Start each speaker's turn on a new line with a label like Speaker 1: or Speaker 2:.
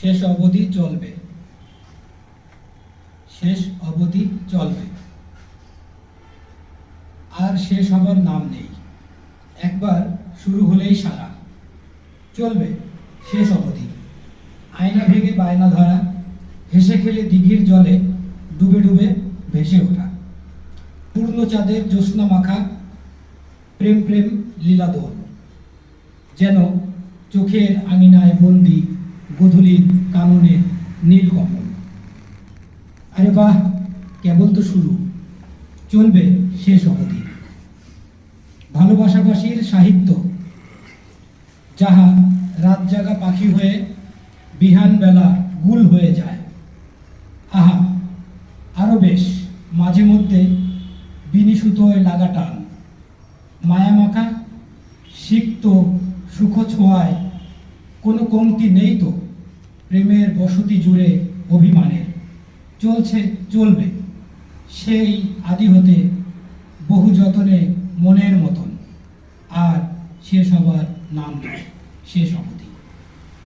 Speaker 1: শেষ অবধি চলবে। শেষ অবধি চলবে। আর শেষ হবার নাম নেই। একবার শুরু হলেই সারা। চলবে শেষ অবধি। আয়না ভেঙে বায়না ধরা, হেসে খেলে দিঘির জলে ডুবে ডুবে ভেসে ওঠা। পূর্ণ চাঁদের জ্যোৎস্না মাখা, প্রেম প্রেম লীলা দোল। যেন চোখের আঙিনায় বন্দি গধূলির কাননে নীলকমল আরে বাহ, কেবল তো শুরু। চলবে শেষ অবধি। ভালোবাসাবাসীর সাহিত্য, যাহা রাত জাগা পাখি হয়ে বিহান বেলা গুল হয়ে যায়। আহা, আরও বেশ, মাঝে মধ্যে বিনি সুতোয় লাগা টান। মায়ামাখা সিক্ত সুখ ছোঁয়ায় কোনো কমতি নেই তো? প্রেমের বসতি জুড়ে অভিমানের। চলছে, চলবে। সেই আদি হতে বহু যতনে মনের মতন। আর সে সবার নাম নেই শেষ অবধি।